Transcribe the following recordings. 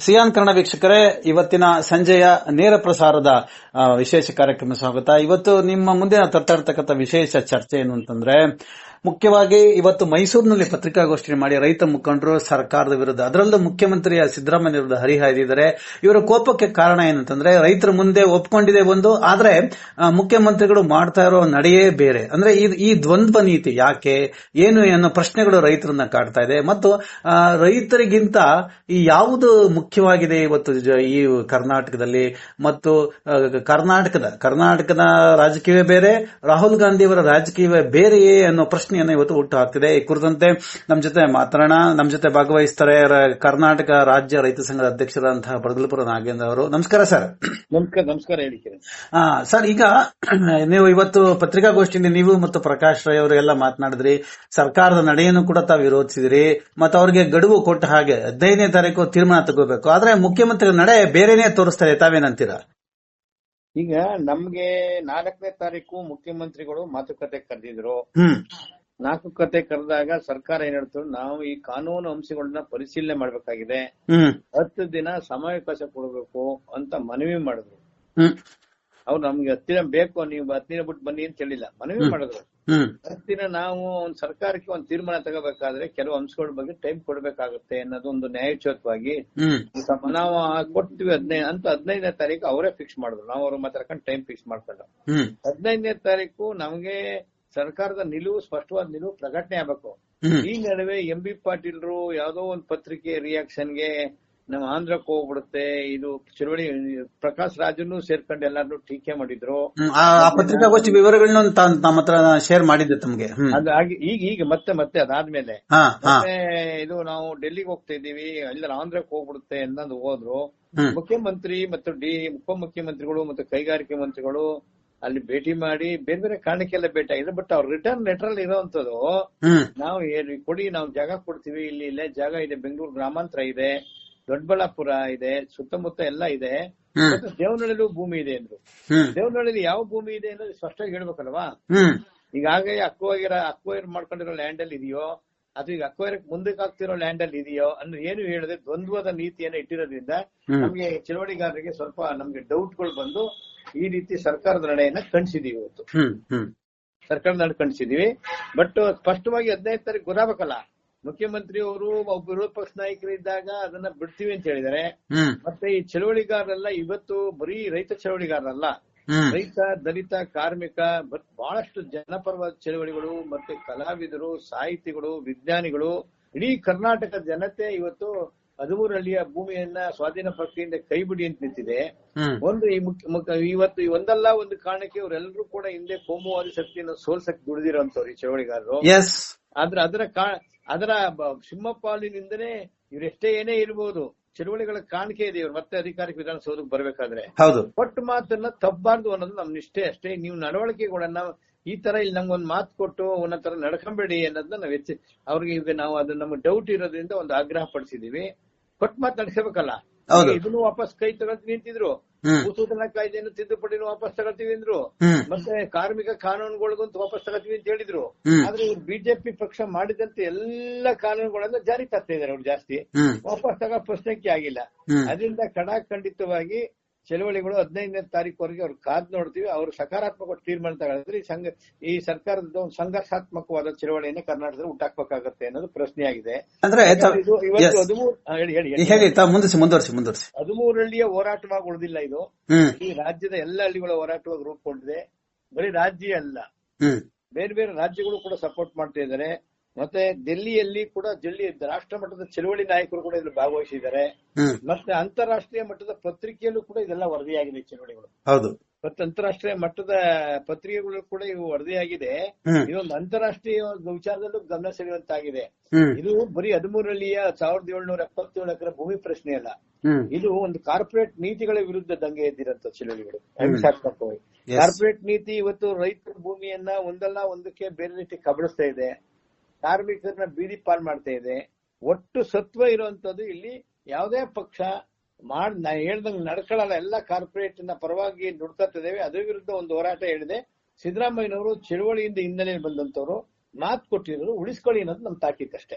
Xi'an Kannada ವೀಕ್ಷಕರೇ, ಇವತ್ತಿನ ಸಂಜೆಯ ನೇರ ಪ್ರಸಾರದ ವಿಶೇಷ ಕಾರ್ಯಕ್ರಮ ಸ್ವಾಗತ. ಇವತ್ತು ನಿಮ್ಮ ಮುಂದೆ ನಾವು ತರ್ತಾ ವಿಶೇಷ ಚರ್ಚೆ ಏನು ಅಂತಂದ್ರೆ ಮುಖ್ಯವಾಗಿ ಇವತ್ತು ಮೈಸೂರಿನಲ್ಲಿ ಪತ್ರಿಕಾಗೋಷ್ಠಿ ಮಾಡಿ ರೈತ ಮುಖಂಡರು ಸರ್ಕಾರದ ವಿರುದ್ಧ. ಅದರಲ್ಲೂ ಮುಖ್ಯಮಂತ್ರಿಯ ಸಿದ್ದರಾಮಯ್ಯ ವಿರುದ್ಧ ಹರಿಹಾಯ್ದಿದ್ದಾರೆ ಇವರ ಕೋಪಕ್ಕೆ ಕಾರಣ ಏನಂತಂದ್ರೆ ರೈತರ ಮುಂದೆ ಒಪ್ಕೊಂಡಿದೆ ಒಂದು, ಆದ್ರೆ ಮುಖ್ಯಮಂತ್ರಿಗಳು ಮಾಡ್ತಾ ಇರೋ ನಡೆಯೇ ಬೇರೆ. ಅಂದ್ರೆ ಈ- ದ್ವಂದ್ವ ನೀತಿ ಯಾಕೆ, ಏನು ಅನ್ನೋ ಪ್ರಶ್ನೆಗಳು ರೈತರನ್ನ ಕಾಡ್ತಾ ಇದೆ. ಮತ್ತು ರೈತರಿಗಿಂತ ಈ ಯಾವುದು ಮುಖ್ಯವಾಗಿದೆ ಇವತ್ತು ಈ ಕರ್ನಾಟಕದಲ್ಲಿ? ಮತ್ತು ಕರ್ನಾಟಕದ ಕರ್ನಾಟಕದ ರಾಜಕೀಯವೇ ಬೇರೆ, ರಾಹುಲ್ ಗಾಂಧಿ ಅವರ ರಾಜಕೀಯವೇ ಬೇರೆಯೇ ಅನ್ನೋ ಪ್ರಶ್ನೆಯನ್ನು ಇವತ್ತು ಹುಟ್ಟು ಹಾಕ್ತಿದೆ. ಈ ಕುರಿತಂತೆ ನಮ್ಮ ಜೊತೆ ಮಾತಾಡೋಣ ನಮ್ಮ ಜೊತೆ ಭಾಗವಹಿಸ್ತಾರೆ ಕರ್ನಾಟಕ ರಾಜ್ಯ ರೈತ ಸಂಘದ ಅಧ್ಯಕ್ಷರಾದಂತಹ ಬಡಗಲಪುರ ನಾಗೇಂದ್ರ ಅವರು. ನಮಸ್ಕಾರ ಸರ್. ನಮಸ್ಕಾರ ನಮಸ್ಕಾರ ಹೇಳಿ ಸರ್ ಈಗ ನೀವು ಇವತ್ತು ಪತ್ರಿಕಾಗೋಷ್ಠಿಯಲ್ಲಿ ನೀವು ಮತ್ತು ಪ್ರಕಾಶ್ ರೈ ಅವರು ಎಲ್ಲ ಮಾತನಾಡಿದ್ರಿ. ಸರ್ಕಾರದ ನಡೆಯನ್ನು ಕೂಡ ತಾವು ವಿರೋಧಿಸಿದ್ರಿ. ಮತ್ತು ಅವರಿಗೆ ಗಡುವು ಕೊಟ್ಟ ಹಾಗೆ ಹದಿನೈದನೇ ತಾರೀಕು ತೀರ್ಮಾನ ತಗೋಬೇಕು. ಆದ್ರೆ ಮುಖ್ಯಮಂತ್ರಿ ನಡೆ ಬೇರೆನೆ ತೋರಿಸ್ತಾರೆ ತಾವೇನಂತೀರಾ? ಈಗ ನಮ್ಗೆ ನಾಲ್ಕನೇ ತಾರೀಕು ಮುಖ್ಯಮಂತ್ರಿಗಳು ಮಾತುಕತೆ ಕರೆದಿದ್ರು. ಹ್ಮ್ ಕತೆ ಕರೆದಾಗ ಸರ್ಕಾರ ಏನ್ ಹೇಳ್ತು ನಾವು ಈ ಕಾನೂನು ಅಂಶಗಳನ್ನ ಪರಿಶೀಲನೆ ಮಾಡ್ಬೇಕಾಗಿದೆ. ಹತ್ತು ದಿನ ಸಮಾವೇಶ ಕೊಡಬೇಕು ಅಂತ ಮನವಿ ಮಾಡಿದ್ರು. ಅವ್ರು ನಮ್ಗೆ ಹತ್ತಿರ ಬೇಕು ನೀವು ಹತ್ತಿರ ದಿನ ಬಿಟ್ಟು ಬನ್ನಿ ಅಂತ ಹೇಳಿಲ್ಲ. ಮನವಿ ಮಾಡಿದ್ರು. ಹ್ಮ್. ಹತ್ತು ದಿನ ನಾವು ಒಂದ್ ಸರ್ಕಾರಕ್ಕೆ ಒಂದ್ ತೀರ್ಮಾನ ತಗೋಬೇಕಾದ್ರೆ ಕೆಲವು ಅಂಶಗಳ ಬಗ್ಗೆ ಟೈಮ್ ಕೊಡ್ಬೇಕಾಗುತ್ತೆ ಅನ್ನೋದು ಒಂದು ನ್ಯಾಯೋಚಿತವಾಗಿ ನಾವು ಕೊಡ್ತೀವಿ ಹದಿನೈದು ಅಂತ ಹದಿನೈದನೇ ತಾರೀಕು ಅವರೇ ಫಿಕ್ಸ್ ಮಾಡಿದ್ರು. ನಾವು ಅವ್ರ ಮಾತಾಡ್ಕೊಂಡು ಟೈಮ್ ಫಿಕ್ಸ್ ಮಾಡ್ಕೊಂಡು ಹದಿನೈದನೇ ತಾರೀಕು ನಮಗೆ ಸರ್ಕಾರದ ನಿಲುವು ಸ್ಪಷ್ಟವಾದ ನಿಲುವು ಪ್ರಕಟಣೆ ಆಗ್ಬೇಕು. ಈ ನಡುವೆ ಎಂ ಬಿ ಪಾಟೀಲ್ರು ಯಾವ್ದೋ ಒಂದ್ ಪತ್ರಿಕೆ ರಿಯಾಕ್ಷನ್ಗೆ ನಮ್ಮ ಆಂಧ್ರಕ್ಕೆ ಹೋಗ್ಬಿಡುತ್ತೆ ಇದು ಚಳವಳಿ ಪ್ರಕಾಶ್ ರಾಜನ್ನು ಸೇರ್ಕೊಂಡು ಎಲ್ಲಾರು ಟೀಕೆ ಮಾಡಿದ್ರು. ಪತ್ರಿಕಾಗೋಷ್ಠಿ ವಿವರಗಳನ್ನ ತಮ್ಮ ಹತ್ರ ಶೇರ್ ಮಾಡಿದ್ದೆ ತಮ್ಗೆ. ಈಗ ಈಗ ಮತ್ತೆ ಮತ್ತೆ ಅದಾದ್ಮೇಲೆ. ಇದು ನಾವು ಡೆಲ್ಲಿಗೆ ಹೋಗ್ತಾ ಇದೀವಿ ಅಲ್ಲಿ ಆಂಧ್ರಕ್ಕೆ ಹೋಗ್ಬಿಡುತ್ತೆ ಅನ್ನೋದು ಹೋದ್ರು. ಮುಖ್ಯಮಂತ್ರಿ ಮತ್ತು ಡಿ ಉಪಮುಖ್ಯಮಂತ್ರಿಗಳು ಮತ್ತು ಕೈಗಾರಿಕೆ ಮಂತ್ರಿಗಳು ಅಲ್ಲಿ ಭೇಟಿ ಮಾಡಿ ಬೇರೆ ಬೇರೆ ಕಾರಣಕ್ಕೆಲ್ಲ ಭೇಟಿ ಆಗಿದೆ. ಬಟ್ ಅವ್ರ ರಿಟರ್ನ್ ಲೆಟರ್ ಅಲ್ಲಿ ಇರೋಂಥದ್ದು ನಾವು ಏನು ಕೊಡಿ ನಾವು ಜಾಗ ಕೊಡ್ತೀವಿ ಇಲ್ಲಿ ಇಲ್ಲೇ ಜಾಗ ಇದೆ ಬೆಂಗಳೂರು ಗ್ರಾಮಾಂತರ ಇದೆ ದೊಡ್ಡಬಳ್ಳಾಪುರ ಇದೆ ಸುತ್ತಮುತ್ತ ಎಲ್ಲ ಇದೆ. ದೇವನಹಳ್ಳಿಲೂ ಭೂಮಿ ಇದೆ ಅಂದ್ರು. ದೇವನಹಳ್ಳಿ ಯಾವ ಭೂಮಿ ಇದೆ ಅನ್ನೋದು ಸ್ಪಷ್ಟವಾಗಿ ಹೇಳ್ಬೇಕಲ್ವಾ? ಈಗ ಈಗಾಗಲೇ ಅಕ್ವೈರ್ ಅಕ್ವೈರ್ ಮಾಡ್ಕೊಂಡಿರೋ ಲ್ಯಾಂಡ್ ಅಲ್ಲಿ ಇದೆಯೋ ಅಥವಾ ಈಗ ಅಕ್ವೈರ್ ಮುಂದಕ್ಕೆ ಆಗ್ತಿರೋ ಲ್ಯಾಂಡ್ ಅಲ್ಲಿ ಇದೆಯೋ ಅನ್ನೋ ಏನು ಹೇಳಿದ್ರೆ ದ್ವಂದ್ವದ ನೀತಿಯನ್ನ ಇಟ್ಟಿರೋದ್ರಿಂದ ನಮಗೆ ನಮ್ಗೆ ಚಳವಳಿಗಾರರಿಗೆ ಸ್ವಲ್ಪ ನಮ್ಗೆ ಡೌಟ್ಗಳು ಬಂದು ಈ ರೀತಿ ಸರ್ಕಾರದ ನಡೆಯನ್ನ ಕಣಿಸಿದೀವಿ ಇವತ್ತು. ಸರ್ಕಾರದ ನಡೆ ಕಣಿಸಿದೀವಿ ಬಟ್ ಸ್ಪಷ್ಟವಾಗಿ ಹದಿನೈದು ತಾರೀಕು ಗೊತ್ತಾಗಬೇಕಲ್ಲ. ಮುಖ್ಯಮಂತ್ರಿ ಅವರು ಒಬ್ಬ ವಿರೋಧ ಪಕ್ಷ ನಾಯಕರು ಇದ್ದಾಗ ಅದನ್ನ ಬಿಡ್ತೀವಿ ಅಂತ ಹೇಳಿದಾರೆ ಮತ್ತೆ ಈ ಚಳವಳಿಗಾರರೆಲ್ಲ ಇವತ್ತು ಬರೀ ರೈತ ಚಳವಳಿಗಾರರಲ್ಲ. ರೈತ ದಲಿತ ಕಾರ್ಮಿಕ ಬಟ್ ಬಹಳಷ್ಟು ಜನಪರವಾದ ಚಳವಳಿಗಳು ಮತ್ತೆ ಕಲಾವಿದರು ಸಾಹಿತಿಗಳು ವಿಜ್ಞಾನಿಗಳು ಇಡೀ ಕರ್ನಾಟಕ ಜನತೆ ಇವತ್ತು ಹದಿಮೂರು ಹಳ್ಳಿಯ ಭೂಮಿಯನ್ನ ಸ್ವಾಧೀನ ಪ್ರಕ್ರಿಯೆಯಿಂದ ಕೈಬಿಡಿ ಅಂತ ನಿಂತಿದೆ. ಒಂದು ಈ ಇವತ್ತು ಈ ಒಂದಲ್ಲ ಒಂದು ಕಾರಣಕ್ಕೆ ಇವರೆಲ್ಲರೂ ಕೂಡ ಹಿಂದೆ ಕೋಮುವಾದಿ ಶಕ್ತಿಯನ್ನು ಸೋಲ್ಸಕ್ ದುಡಿದಿರೋಂಥವ್ರು ಈ ಚಳವಳಿಗಾರರು. ಆದ್ರೆ ಅದರ ಅದರ ಸಿಂಹಪಾಲಿನಿಂದನೇ ಇವರೆಷ್ಟೇ ಏನೇ ಇರಬಹುದು ಚಳವಳಿಗಳ ಕಾಣಿಕೆ ಇದೆ ಇವ್ರು. ಮತ್ತೆ ಅಧಿಕಾರಿಕ ವಿಧಾನಸೌಧಕ್ಕೆ ಬರಬೇಕಾದ್ರೆ. ಹೌದು. ಒಟ್ಟು ಮಾತನ್ನ ತಪ್ಪಬಾರ್ದು ಅನ್ನೋದು ನಮ್ ನಿಷ್ಠೆ ಅಷ್ಟೇ. ನೀವು ನಡವಳಿಕೆಗಳನ್ನ ಈ ತರ ಇಲ್ಲಿ ನಮ್ಗೊಂದ್ ಮಾತು ಕೊಟ್ಟು ಒಂದೊಂದ್ ತರ ನಡ್ಕೊಂಬೇಡಿ ಅನ್ನೋದನ್ನ ನಾವ್ ಹೆಚ್ಚು ಅವ್ರಿಗೆ ಈಗ ನಾವು ಅದು ನಮ್ಗೆ ಡೌಟ್ ಇರೋದ್ರಿಂದ ಒಂದು ಆಗ್ರಹ ಪಡಿಸಿದೀವಿ. ಕೊಟ್ಟ ಮಾತು ನಡೆಸಬೇಕಲ್ಲ. ಇದನ್ನು ವಾಪಸ್ ಕೈ ತಗೊಳ್ತೀನಿ ಅಂತಿದ್ರು ಹ್ಮ್. ಭೂಸೂಚನಾ ಕಾಯ್ದೆಯನ್ನು ತಿದ್ದುಪಡಿನ ವಾಪಸ್ ತಗೊಳ್ತೀವಿ ಅಂದ್ರು. ಮತ್ತೆ ಕಾರ್ಮಿಕ ಕಾನೂನುಗಳಿಗಂತೂ ವಾಪಸ್ ತಗೋತೀವಿ ಅಂತ ಹೇಳಿದ್ರು. ಆದ್ರೆ ಇವ್ರು ಬಿಜೆಪಿ ಪಕ್ಷ ಮಾಡಿದಂತ ಎಲ್ಲ ಕಾನೂನುಗಳನ್ನ ಜಾರಿ ತರ್ತಾ ಇದಾರೆ ಅವ್ರು ಜಾಸ್ತಿ. ವಾಪಸ್ ತಗೋ ಪ್ರಶ್ನೆಕ್ಕೆ ಆಗಿಲ್ಲ. ಅದರಿಂದ ಕಡಾಖಂಡಿತವಾಗಿ ಚಳವಳಿಗಳು ಹದಿನೈದನೇ ತಾರೀಕುವರೆಗೆ ಅವ್ರು ಕಾದ್ ನೋಡ್ತೀವಿ ಅವರು ಸಕಾರಾತ್ಮಕ ತೀರ್ಮಾನ ತಗೊಳಿದ್ರೆ ಈ ಸಂಘ ಈ ಸರ್ಕಾರದ ಒಂದು ಸಂಘರ್ಷಾತ್ಮಕವಾದ ಚಳುವಳಿಯನ್ನ ಕರ್ನಾಟಕದಲ್ಲಿ ಉಂಟಾಕ್ಬೇಕಾಗತ್ತೆ ಅನ್ನೋದು ಪ್ರಶ್ನೆ ಆಗಿದೆ ಅಂದ್ರೆ ಇವತ್ತು. ಹದಿಮೂರು ಹಳ್ಳಿಯ ಹೇಳಿ ಹೇಳಿ ಈ ಹೇಳಿ ತಾ ಮುಂದುವರಿಸಿ ಮುಂದುವರಿಸಿ ಮುಂದುವರಿಸಿ. ಹದಿಮೂರಳ್ಳಿಯ ಹೋರಾಟವಾಗಿ ಉಳಿದಿಲ್ಲ ಇದು ಈ ರಾಜ್ಯದ ಎಲ್ಲ ಹಳ್ಳಿಗಳ ಹೋರಾಟವಾಗಿ ರೂಪುಗೊಂಡಿದೆ. ಬರೀ ರಾಜ್ಯ ಅಲ್ಲ. ಬೇರೆ ಬೇರೆ ರಾಜ್ಯಗಳು ಕೂಡ ಸಪೋರ್ಟ್ ಮಾಡ್ತಾ ಇದ್ದಾರೆ. ಮತ್ತೆ ಡೆಲ್ಲಿಯಲ್ಲಿ ಕೂಡ ಡೆಲ್ಲಿ ರಾಷ್ಟ್ರ ಮಟ್ಟದ ಚಳುವಳಿ ನಾಯಕರು ಕೂಡ ಇದ್ರಲ್ಲಿ ಭಾಗವಹಿಸಿದ್ದಾರೆ. ಮತ್ತೆ ಅಂತಾರಾಷ್ಟ್ರೀಯ ಮಟ್ಟದ ಪತ್ರಿಕೆಯಲ್ಲೂ ಕೂಡ ಇದೆಲ್ಲ ವರದಿಯಾಗಿದೆ ಚಳುವಳಿಗಳು. ಹೌದು. ಮತ್ತೆ ಅಂತಾರಾಷ್ಟ್ರೀಯ ಮಟ್ಟದ ಪತ್ರಿಕೆಗಳು ಕೂಡ ಇವು ವರದಿಯಾಗಿದೆ. ಇದೊಂದು ಅಂತಾರಾಷ್ಟ್ರೀಯ ವಿಚಾರದಲ್ಲೂ ಗಮನ ಸೆಳೆಯುವಂತಾಗಿದೆ. ಇದು ಬರೀ ಹದಿಮೂರಲ್ಲಿಯ ಸಾವಿರದ ಏಳ್ನೂರ ಎಪ್ಪತ್ತೇಳು ಎಕರೆ ಭೂಮಿ ಪ್ರಶ್ನೆ ಅಲ್ಲ. ಇದು ಒಂದು ಕಾರ್ಪೊರೇಟ್ ನೀತಿಗಳ ವಿರುದ್ಧ ದಂಗೆ ಎದ್ದಿರಂತ ಚಳುವಳಿಗಳು. ಹಿಂಸಾತ್ಮಕವಾಗಿ ಕಾರ್ಪೊರೇಟ್ ನೀತಿ ಇವತ್ತು ರೈತರ ಭೂಮಿಯನ್ನ ಒಂದಲ್ಲ ಒಂದಕ್ಕೆ ಬೇರೆ ರೀತಿ ಕಬಳಿಸ್ತಾ ಇದೆ. ಕಾರ್ಮಿಕರನ್ನ ಬೀದಿ ಪಾಲ್ ಮಾಡ್ತಾ ಇದೆ. ಒಟ್ಟು ಸತ್ವ ಇರುವಂತದ್ದು ಇಲ್ಲಿ ಯಾವುದೇ ಪಕ್ಷ ಮಾಡ್, ನಾ ಹೇಳ್ದಂಗ್ ನಡ್ಕೊಳ್ಳಲ್ಲ. ಎಲ್ಲ ಕಾರ್ಪೊರೇಟ್ನ ಪರವಾಗಿ ನುಡ್ಕತ್ತಿದ್ದೇವೆ ಅದ್ರ ವಿರುದ್ಧ ಒಂದು ಹೋರಾಟ ಹೇಳಿದೆ. ಸಿದ್ದರಾಮಯ್ಯನವರು ಚಳುವಳಿಯಿಂದ ಹಿನ್ನೆಲೆಯಲ್ಲಿ ಬಂದಂತವ್ರು ಮಾತು ಕೊಟ್ಟಿರೋರು ಉಳಿಸ್ಕೊಳ್ಳಿ ಅನ್ನೋದು ನಮ್ ತಾಕೀತಷ್ಟೇ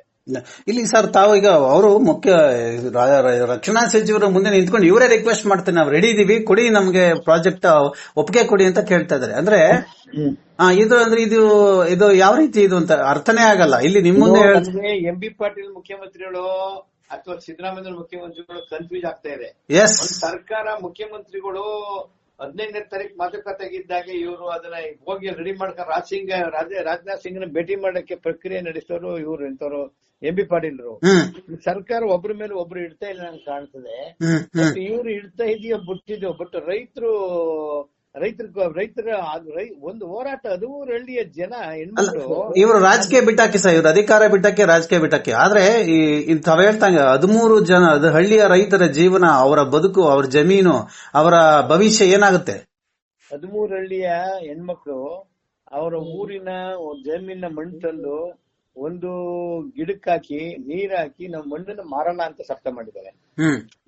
ಇಲ್ಲಿ. ಸರ್ ತಾವು ಈಗ ಅವರು ಮುಖ್ಯ ರಕ್ಷಣಾ ಸಚಿವರ ಮುಂದೆ ನಿಂತ್ಕೊಂಡು ಇವರೇ ರಿಕ್ವೆಸ್ಟ್ ಮಾಡ್ತೇನೆ. ನಾವು ರೆಡಿ ಇದೀವಿ. ಕೊಡಿ ನಮ್ಗೆ ಪ್ರಾಜೆಕ್ಟ್ ಒಪ್ಪಿಗೆ ಕೊಡಿ ಅಂತ ಕೇಳ್ತಾ ಇದಾರೆ ಅಂದ್ರೆ ಇದು ಅಂದ್ರೆ ಇದು ಇದು ಯಾವ ರೀತಿ ಇದು ಅಂತ ಅರ್ಥನೇ ಆಗಲ್ಲ. ಇಲ್ಲಿ ನಿಮ್ಮ ಮುಂದೆ ಎಂ ಬಿ ಪಾಟೀಲ್ ಮುಖ್ಯಮಂತ್ರಿಗಳು ಅಥವಾ ಸಿದ್ದರಾಮಯ್ಯ ಮುಖ್ಯಮಂತ್ರಿಗಳು ಕನ್ಫ್ಯೂಸ್ ಆಗ್ತಾ ಇದೆ. ಸರ್ಕಾರ ಮುಖ್ಯಮಂತ್ರಿಗಳು ಹದಿನೈದನೇ ತಾರೀಕು ಮಾತುಕತೆಗಿದ್ದಾಗ ಇವರು ಅದನ್ನ ಹೋಗಿ ರೆಡಿ ಮಾಡ್ಕೊಂಡು ರಾಜ್ ಸಿಂಗ್ ರಾಜ ಸಿಂಗ್ನ ಭೇಟಿ ಮಾಡಕ್ಕೆ ಪ್ರಕ್ರಿಯೆ ನಡೆಸೋರು ಇವ್ರು ಎಂತವ್ರು ಎಂ ಬಿ ಪಾಟೀಲ್ರು ಸರ್ಕಾರ ಒಬ್ರ ಮೇಲೆ ಒಬ್ರು ಇಡ್ತಾ ಇಲ್ಲ ನಂಗೆ ಕಾಣ್ತದೆ. ಇವ್ರು ಇಡ್ತಾ ಇದೆಯೋ ಬಿಟ್ಟಿದ್ಯೋ ಬಟ್ ರೈತರು ರೈತರ ರೈತರ ಅದ್ ಒಂದು ಹೋರಾಟ ಹದಿಮೂರು ಹಳ್ಳಿಯ ಜನ ಇವರು ರಾಜಕೀಯ ಬಿಟ್ಟಾಕಿ ಸರ್ ಇವ್ರು ಅಧಿಕಾರ ಬಿಟ್ಟಕ್ಕೆ ರಾಜಕೀಯ ಬಿಟ್ಟಕ್ಕೆ ಆದ್ರೆ ಈ ಈ ತಾವ್ ಹೇಳ್ತಂಗ ಹದಿಮೂರು ಜನ ಅದು ಹಳ್ಳಿಯ ರೈತರ ಜೀವನ ಅವರ ಬದುಕು ಅವರ ಜಮೀನು ಅವರ ಭವಿಷ್ಯ ಏನಾಗುತ್ತೆ? ಹದಿಮೂರು ಹಳ್ಳಿಯ ಹೆಣ್ಮಕ್ಳು ಅವರ ಊರಿನ ಜಮೀನ ಮಣ್ಣು ತಂದು ಒಂದು ಗಿಡಕ್ಕಾಕಿ ನೀರ್ ಹಾಕಿ ನಮ್ ಮಣ್ಣನ್ನ ಮಾರಣ ಅಂತ ಸಪ್ತ ಮಾಡಿದ್ದಾರೆ.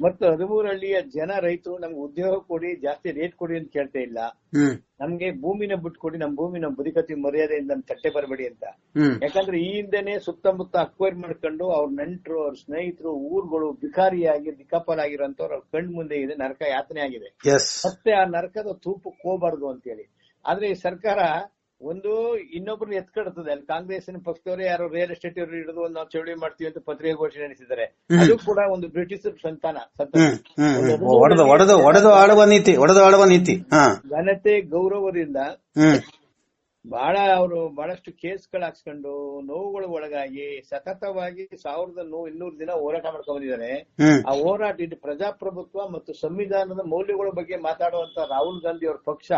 ಮತ್ತು ಹದಿಮೂರು ಹಳ್ಳಿಯ ಜನ ರೈತರು ನಮ್ಗೆ ಉದ್ಯೋಗ ಕೊಡಿ ಜಾಸ್ತಿ ರೇಟ್ ಕೊಡಿ ಅಂತ ಕೇಳ್ತಾ ಇಲ್ಲ. ನಮ್ಗೆ ಭೂಮಿನ ಬಿಟ್ಕೊಡಿ ನಮ್ ಭೂಮಿ ನಮ್ ಬದುಕತಿ ಮರ್ಯಾದೆಯಿಂದ ನಮ್ ತಟ್ಟೆ ಬರಬೇಡಿ ಅಂತ. ಯಾಕಂದ್ರೆ ಈ ಹಿಂದೆನೆ ಸುತ್ತಮುತ್ತ ಅಕ್ವೈರ್ ಮಾಡ್ಕೊಂಡು ಅವ್ರ ನೆಂಟರು ಅವ್ರ ಸ್ನೇಹಿತರು ಊರುಗಳು ಬಿಕಾರಿಯಾಗಿ ದಿಕ್ಕಾಪಾಲಾಗಿರೋಂಥವ್ರು ಅವ್ರ ಕಣ್ ಮುಂದೆ ಇದೆ ನರಕ ಯಾತನೆ ಆಗಿದೆ. ಮತ್ತೆ ಆ ನರಕದ ತೂಪಕ್ಕೆ ಹೋಗ್ಬಾರ್ದು ಅಂತೇಳಿ. ಆದ್ರೆ ಈ ಸರ್ಕಾರ ಒಂದು ಇನ್ನೊಬ್ರನ್ನ ಎತ್ಕಡ್ತದೆ. ಅಲ್ಲಿ ಕಾಂಗ್ರೆಸ್ ಪಕ್ಷದವರು ಯಾರು ರಿಯಲ್ ಎಸ್ಟೇಟ್ ಅವರು ಹಿಡಿದು ನಾವು ಚಳವಳಿ ಮಾಡ್ತೀವಿ ಅಂತ ಪತ್ರಿಕೆ ಘೋಷಣೆ ನಡೆಸಿದ್ದಾರೆ. ಅದು ಕೂಡ ಒಂದು ಬ್ರಿಟಿಷ್ ಸಂತಾನ ಸಂತಾನ. ಒಂದು ಒಡೆದು ಆಳುವ ನೀತಿ ಒಡೆದು ಆಳುವ ನೀತಿ. ಘನತೆ ಗೌರವದಿಂದ ಬಹಳ ಅವರು ಬಹಳಷ್ಟು ಕೇಸ್ಗಳು ಹಾಕ್ಸ್ಕೊಂಡು ನೋವುಗಳು ಒಳಗಾಗಿ ಸತತವಾಗಿ ಸಾವಿರದ ನೂ ಇನ್ನೂರು ದಿನ ಹೋರಾಟ ಮಾಡ್ಕೊಂಡ್ ಬಂದಿದ್ದಾರೆ. ಆ ಹೋರಾಟ ಇದು ಪ್ರಜಾಪ್ರಭುತ್ವ ಮತ್ತು ಸಂವಿಧಾನದ ಮೌಲ್ಯಗಳ ಬಗ್ಗೆ ಮಾತಾಡುವಂತ ರಾಹುಲ್ ಗಾಂಧಿ ಅವ್ರ ಪಕ್ಷ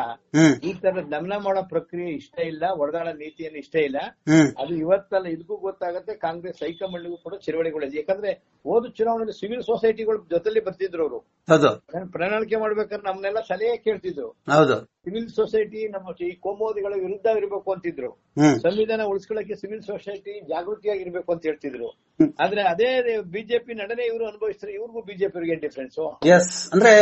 ಈ ತರ ದಮನ ಮಾಡೋ ಪ್ರಕ್ರಿಯೆ ಇಷ್ಟ ಇಲ್ಲ ಒಡೆದಾಳ ನೀತಿಯನ್ನು ಇಷ್ಟ ಇಲ್ಲ. ಅದು ಇವತ್ತಲ್ಲ ಇದಕ್ಕೂ ಗೊತ್ತಾಗುತ್ತೆ ಕಾಂಗ್ರೆಸ್ ಹೈಕಮಾಂಡ್ಗೂ ಕೂಡ ಚಳವಳಿಗಳಿದೆ ಯಾಕಂದ್ರೆ ಹೋದ ಚುನಾವಣೆಯಲ್ಲಿ ಸಿವಿಲ್ ಸೊಸೈಟಿಗಳ ಜೊತೆಲಿ ಬರ್ತಿದ್ರು ಅವರು. ಪ್ರಣಾಳಿಕೆ ಮಾಡ್ಬೇಕಾದ್ರೆ ನಮ್ನೆಲ್ಲ ಸಲಹೆ ಕೇಳ್ತಿದ್ರು. ಸಿವಿಲ್ ಸೊಸೈಟಿ ನಮ್ಮ ಈ ಕೋಮೋದಿಗಳ ವಿರುದ್ಧ ಇರಬೇಕು ಅಂತಿದ್ರು. ಸಂವಿಧಾನ ಉಳಿಸ್ಕೊಳ್ಳಕ್ಕೆ ಸಿವಿಲ್ ಸೊಸೈಟಿ ಜಾಗೃತಿಯಾಗಿರ್ಬೇಕು ಅಂತ ಹೇಳ್ತಿದ್ರು. ಆದ್ರೆ ಅದೇ ಬಿಜೆಪಿ ನಡನೆ ಇವರು ಅನುಭವಿಸ್ತಾರೆ ಇವ್ರಿಗೂ ಬಿಜೆಪಿ ಡಿಫ್ರೆನ್ಸ್ ಎಸ್ ಅಂದ್ರೆ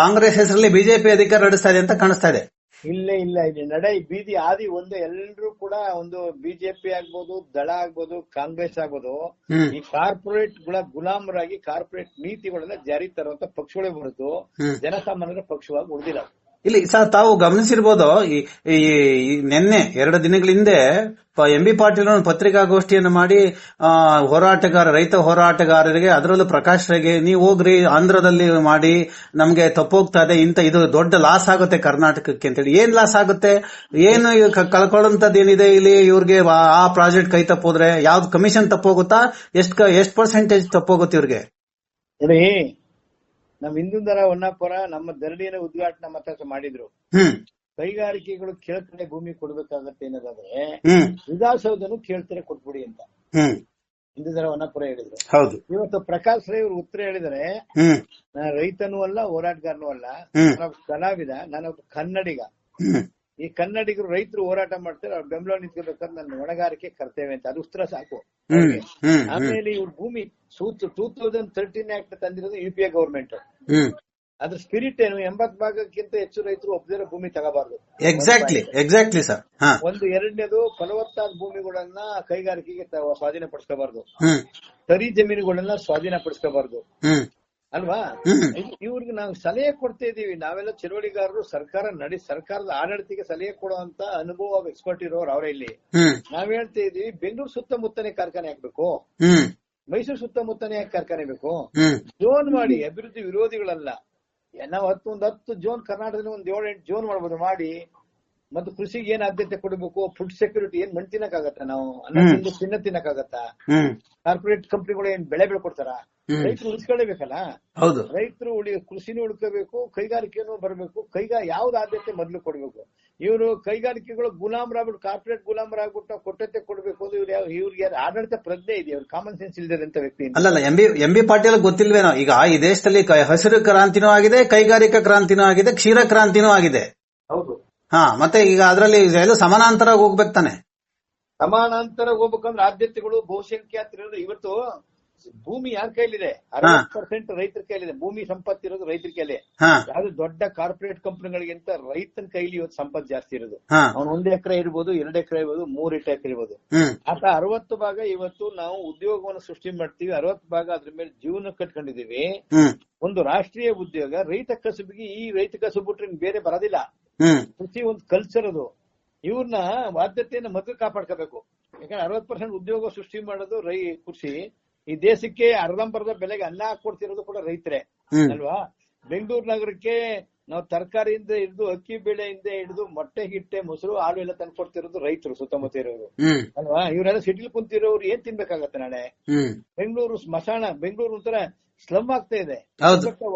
ಕಾಂಗ್ರೆಸ್ ಹೆಸರಲ್ಲಿ ಬಿಜೆಪಿ ಅಧಿಕಾರ ನಡೆಸ್ತಾ ಇದೆ ಅಂತ ಕಾಣಿಸ್ತಾ ಇದೆ. ಇಲ್ಲ ಇಲ್ಲ ಇಲ್ಲಿ ನಡೆ ಬೀದಿ ಆದಿ ಒಂದೇ. ಎಲ್ಲರೂ ಕೂಡ ಒಂದು ಬಿಜೆಪಿ ಆಗ್ಬೋದು ದಳ ಆಗ್ಬೋದು ಕಾಂಗ್ರೆಸ್ ಆಗ್ಬೋದು. ಈ ಕಾರ್ಪೊರೇಟ್ಗಳ ಗುಲಾಮರಾಗಿ ಕಾರ್ಪೊರೇಟ್ ನೀತಿಗಳನ್ನ ಜಾರಿ ತರುವಂತ ಪಕ್ಷಗಳೇ ಹೊರತು. ಜನಸಾಮಾನ್ಯರ ಪಕ್ಷವಾಗಿ ಉಳಿದಿಲ್ಲ. ಇಲ್ಲಿ ಸರ್ ತಾವು ಗಮನಿಸಿರ್ಬೋದು, ಈ ನಿನ್ನೆ, ಎರಡು ದಿನಗಳ ಹಿಂದೆ ಎಂ ಬಿ ಪಾಟೀಲ್ ಪತ್ರಿಕಾಗೋಷ್ಠಿಯನ್ನು ಮಾಡಿ ಹೋರಾಟಗಾರ, ರೈತ ಹೋರಾಟಗಾರರಿಗೆ ಅದರಲ್ಲೂ ಪ್ರಕಾಶ್ ರೆಗೆ ನೀವು ಹೋಗ್ರಿ, ಆಂಧ್ರದಲ್ಲಿ ಮಾಡಿ, ನಮ್ಗೆ ತಪ್ಪೋಗ್ತಾ ಇದೆ ಇಂತ ಇದು ದೊಡ್ಡ ಲಾಸ್ ಆಗುತ್ತೆ ಕರ್ನಾಟಕಕ್ಕೆ ಅಂತೇಳಿ. ಏನ್ ಲಾಸ್ ಆಗುತ್ತೆ? ಏನು ಕಳ್ಕೊಳ್ಳೋಂಥದ್ದು ಏನಿದೆ ಇಲ್ಲಿ? ಇವ್ರಿಗೆ ಆ- ಪ್ರಾಜೆಕ್ಟ್ ಕೈ ತಪ್ಪೋದ್ರೆ ಯಾವ್ದು ಕಮಿಷನ್ ತಪ್ಪೋಗುತ್ತಾ? ಎಷ್ಟು ಎಷ್ಟು ಪರ್ಸೆಂಟೇಜ್ ತಪ್ಪೋಗುತ್ತೆ ಇವ್ರಿಗೆ? ನಮ್ ಹಿಂದೂ ದರ ಹೊನ್ನಾಪುರ ನಮ್ಮ ಧರಣಿನ ಉದ್ಘಾಟನಾ ಮತ ಮಾಡಿದ್ರು. ಕೈಗಾರಿಕೆಗಳು ಕೇಳ್ತಾರೆ ಭೂಮಿ ಕೊಡ್ಬೇಕಾಗತ್ತೆ ಅನ್ನೋದಾದ್ರೆ ವಿಧಾಸೌಧನು ವಿಧಾನಸೌಧನು ಕೇಳ್ತಾರೆ ಕೊಟ್ಬಿಡಿ ಅಂತ. ಹ್ಮ್. ಹಿಂದೂ ದರ ಹೊನ್ನಾಪುರ ಹೇಳಿದ್ರು. ಹೌದು. ಇವತ್ತು ಪ್ರಕಾಶ್ ರೈ ಅವರು ಉತ್ತರ ಹೇಳಿದರೆ ನಾನು ರೈತನೂ ಅಲ್ಲ ಹೋರಾಟಗಾರನೂ ಅಲ್ಲ ಕಲಾವಿದ ನಾನೊಬ್ಬ ಕನ್ನಡಿಗ. ಈ ಕನ್ನಡಿಗರು ರೈತರು ಹೋರಾಟ ಮಾಡ್ತಾರೆ ಅವ್ರು ಬೆಂಬಲ ನಿಂತ್ಕೋಬೇಕಾದ್ರೆ ನನ್ನ ಹೊಣೆಗಾರಿಕೆ ಕರ್ತೇವೆ ಅಂತ ಅದು ಉತ್ತರ ಸಾಕು. ಆಮೇಲೆ ಇವ್ರ ಭೂಮಿ ಟೂ ತೌಸಂಡ್ ತರ್ಟೀನ್ ಆಕ್ಟ್ ತಂದಿರೋದು ಯು ಪಿ ಎ ಗವರ್ಮೆಂಟ್ ಅದ್ರ ಸ್ಪಿರಿಟ್ ಏನು ಎಂಬತ್ ಭಾಗಕ್ಕಿಂತ ಹೆಚ್ಚು ರೈತರು ಒಬ್ಬದಿರೋ ಭೂಮಿ ತಗೋಬಾರ್ದು. ಎಕ್ಸಾಕ್ಟ್ಲಿ ಎಕ್ಸಾಕ್ಟ್ಲಿ ಸರ್ ಒಂದು ಎರಡನೇದು ಫಲವತ್ತಾದ ಭೂಮಿಗಳನ್ನ ಕೈಗಾರಿಕೆಗೆ ಸ್ವಾಧೀನ ಸ್ವಾಧೀನಪಡಿಸ್ಕೋಬಾರ್ದು. ಸರಿ ತರಿ ಜಮೀನುಗಳನ್ನ ಸ್ವಾಧೀನ ಪಡಿಸ್ಕೋಬಾರ್ದು ಅಲ್ವಾ? ಇವ್ರಿಗೆ ನಾವು ಸಲಹೆ ಕೊಡ್ತಾ ಇದೀವಿ ನಾವೆಲ್ಲ ಚಳವಳಿಗಾರರು ಸರ್ಕಾರ ನಡಿ ಸರ್ಕಾರದ ಆಡಳಿತಕ್ಕೆ ಸಲಹೆ ಕೊಡುವಂತ ಅನುಭವ ಎಕ್ಸ್ಪರ್ಟ್ ಇರೋರು ಅವರೇ ಇಲ್ಲಿ. ನಾವ್ ಹೇಳ್ತಾ ಇದೀವಿ ಬೆಂಗಳೂರು ಸುತ್ತಮುತ್ತನೇ ಕಾರ್ಖಾನೆ ಹಾಕ್ಬೇಕು ಮೈಸೂರು ಸುತ್ತಮುತ್ತನೇ ಯಾಕೆ ಬೇಕು? ಜೋನ್ ಮಾಡಿ ಅಭಿವೃದ್ಧಿ ವಿರೋಧಿಗಳಲ್ಲ. ಏನೋ ನಾವು ಹತ್ತು ಒಂದ್ ಹತ್ತು ಜೋನ್ ಕರ್ನಾಟಕದಲ್ಲಿ ಒಂದ್ ಏಳು ಎಂಟು ಜೋನ್ ಮಾಡ್ಬೋದು ಮಾಡಿ. ಮತ್ತು ಕೃಷಿಗೆ ಏನ್ ಆದ್ಯತೆ ಕೊಡಬೇಕು? ಫುಡ್ ಸೆಕ್ಯೂರಿಟಿ ಏನ್ ಮಣ್ ತಿನ್ನಕ್ಕಾಗತ್ತ ನಾವು? ಅನ್ನ ತಿನ್ನ ಚಿನ್ನ ತಿನ್ನಕ್ಕಾಗತ್ತ? ಕಾರ್ಪೊರೇಟ್ ಕಂಪನಿಗಳು ಏನ್ ಬೆಳೆ ಬೆಳ್ಕೊಡ್ತಾರ. ರೈತರು ಉಳಿಸ್ಕೊಳ್ಳೇಬೇಕಲ್ಲ? ಹೌದು. ರೈತರು ಉಳಿ ಕೃಷಿನೂ ಉಳ್ಕೋಬೇಕು ಕೈಗಾರಿಕೆನೂ ಬರಬೇಕು ಕೈಗಾ ಯಾವ್ದು ಆದ್ಯತೆ ಮೊದಲು ಕೊಡ್ಬೇಕು? ಇವರು ಕೈಗಾರಿಕೆಗಳು ಗುಲಾಮರಾಗ್ಬಿಟ್ಟು ಕಾರ್ಪೊರೇಟ್ ಗುಲಾಮರಾಗ್ಬಿಟ್ಟು ನಾವು ಕೊಟ್ಟತೆ ಕೊಡ್ಬೇಕು ಅಂದ್ರೆ ಇವ್ರು ಯಾವ ಇವ್ರಿಗೆ ಆಡಳಿತ ಪ್ರಜ್ಞೆ ಇದೆ ಅವ್ರು ಕಾಮನ್ ಸೆನ್ಸ್ ಇಲ್ದಿರಂತ ವ್ಯಕ್ತಿ ಅಲ್ಲ M B M B Patil ಗೊತ್ತಿಲ್ವೇನೋ ಈಗ ಈ ದೇಶದಲ್ಲಿ ಹಸಿರು ಕ್ರಾಂತಿನೂ ಆಗಿದೆ ಕೈಗಾರಿಕಾ ಕ್ರಾಂತಿನೂ ಆಗಿದೆ ಕ್ಷೀರ ಕ್ರಾಂತಿನೂ ಆಗಿದೆ. ಹೌದು. ಹಾ ಮತ್ತೆ ಈಗ ಅದರಲ್ಲಿ ಎಲ್ಲ ಸಮಾನಾಂತರ ಹೋಗ್ಬೇಕು ತಾನೆ. ಸಮಾನಾಂತರ ಹೋಗ್ಬೇಕಂದ್ರೆ ಆದ್ಯತೆಗಳು ಬಹುಸಂಖ್ಯಾತ ಇವತ್ತು ಭೂಮಿ ಯಾರ ಕೈಲಿದೆ ಅರವತ್ತು ಪರ್ಸೆಂಟ್ ರೈತರ ಕೈಲಿದೆ ಭೂಮಿ ಸಂಪತ್ತಿರೋದು ರೈತರ ಕೈಲಿ ಯಾವ್ದು ದೊಡ್ಡ ಕಾರ್ಪೊರೇಟ್ ಕಂಪನಿಗಳಿಗಿಂತ ರೈತನ ಕೈಲಿ ಇವತ್ತು ಸಂಪತ್ತು ಜಾಸ್ತಿ ಇರೋದು. ಅವ್ನ ಒಂದ್ ಎಕರೆ ಇರ್ಬೋದು ಎರಡು ಎಕರೆ ಇರ್ಬೋದು ಮೂರ್ ಎಕರೆ ಇರ್ಬೋದು. ಆತ ಅರವತ್ತು ಭಾಗ ಇವತ್ತು ನಾವು ಉದ್ಯೋಗವನ್ನು ಸೃಷ್ಟಿ ಮಾಡ್ತೀವಿ. ಅರವತ್ತು ಭಾಗ ಅದ್ರ ಮೇಲೆ ಜೀವನ ಕಟ್ಕೊಂಡಿದೀವಿ ಒಂದು ರಾಷ್ಟ್ರೀಯ ಉದ್ಯೋಗ ರೈತ ಕಸುಬಿಗೆ ಈ ರೈತ ಕಸುಬು ಬಿಟ್ರೆ ಬೇರೆ ಬರೋದಿಲ್ಲ. ಕೃಷಿ ಒಂದು ಕಲ್ಚರ್ ಅದು. ಇವ್ರನ್ನ ಬಾಧ್ಯತೆಯನ್ನ ಮೊದಲು ಕಾಪಾಡ್ಕೋಬೇಕು. ಯಾಕಂದ್ರೆ ಅರವತ್ ಪರ್ಸೆಂಟ್ ಉದ್ಯೋಗ ಸೃಷ್ಟಿ ಮಾಡೋದು ರೈ ಕೃಷಿ. ಈ ದೇಶಕ್ಕೆ ಅರ್ಧಂಬರ್ಧ ಬೆಲೆಗೆ ಅನ್ನ ಹಾಕೊಡ್ತಿರೋದು ಕೂಡ ರೈತರೇ ಅಲ್ವಾ? ಬೆಂಗಳೂರು ನಗರಕ್ಕೆ ನಾವು ತರಕಾರಿಯಿಂದ ಹಿಡಿದು ಅಕ್ಕಿ ಬೆಳೆಯಿಂದ ಹಿಡಿದು ಮೊಟ್ಟೆ ಹಿಟ್ಟೆ ಮೊಸರು ಹಾಲು ಎಲ್ಲ ತಂದ್ಕೊಡ್ತಿರೋದು ರೈತರು ಸುತ್ತಮುತ್ತ ಇರೋರು ಅಲ್ವಾ? ಇವರೆಲ್ಲ ಸಿಟಿಲ್ ಕುಂತಿರೋರು ಏನ್ ತಿನ್ಬೇಕಾಗತ್ತೆ ನಾಳೆ? ಬೆಂಗಳೂರು ಸ್ಮಶಾನ ಬೆಂಗಳೂರು ಒಂಥರ ಸ್ಲಮ್ ಆಗ್ತಾ ಇದೆ